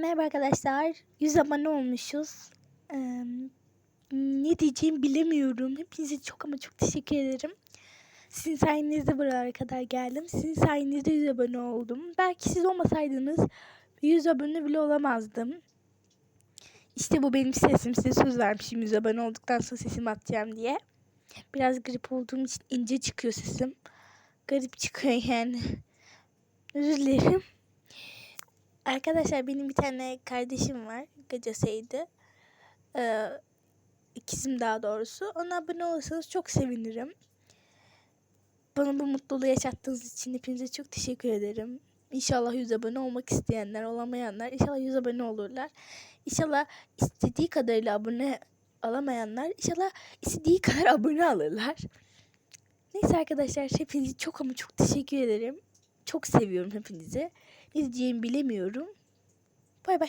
Merhaba arkadaşlar. 100 abone olmuşuz. Eee, ne diyeceğimi bilemiyorum. Hepinize çok ama çok teşekkür ederim. Sizin sayenizde buralara kadar geldim. Sizin sayenizde 100 abone oldum. Belki siz olmasaydınız 100 abone bile olamazdım. İşte bu benim sesim. Size söz vermişim 100 abone olduktan sonra sesimi atacağım diye. Biraz grip olduğum için ince çıkıyor sesim. Garip çıkıyor yani. Özür dilerim. Arkadaşlar benim bir tane kardeşim var. Gacasıydı. Ee, ikizim daha doğrusu. Ona abone olursanız çok sevinirim. Bana bu mutluluğu yaşattığınız için hepinize çok teşekkür ederim. İnşallah 100 abone olmak isteyenler, olamayanlar inşallah 100 abone olurlar. İnşallah istediği kadarıyla abone alamayanlar inşallah istediği kadar abone alırlar. Neyse arkadaşlar hepinize çok ama çok teşekkür ederim. Çok seviyorum hepinizi. Ne diyeceğimi bilemiyorum. Bay bay.